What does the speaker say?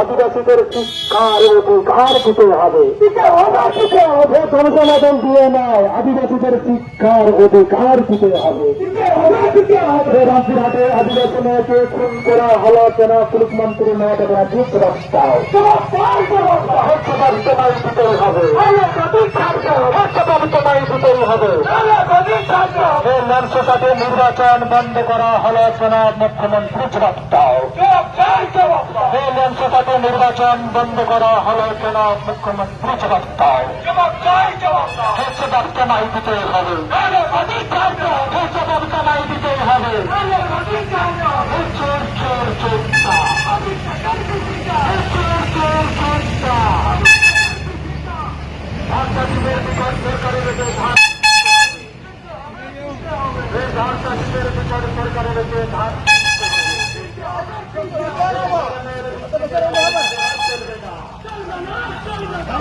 আদিবাসীদের শিক্ষার অধিকার দিতে হবে। দিয়ে নয়, আদিবাসীদের শিক্ষার অধিকার দিতে হবে। আদিবাসী মেয়েকে খুন করা কেন, পুলিশ মন্ত্রী হবে। হবে। নির্বাচন বন্ধ করা, হলো কেন, মুখ্যমন্ত্রী জবাব নির্বাচন বন্ধ করা হলো কেন? মুখ্যমন্ত্রী জবাব দাও। জবাব তোমায় দিতেই হবে। জবাব তোমায় দিতেই হবে। চোর চোর চোরটা চোর। চোর চোরটা ধানচাষিদের নিকট সরকারের যে ধান এই ধানচাষিদের নিকট সরকারের যে ধান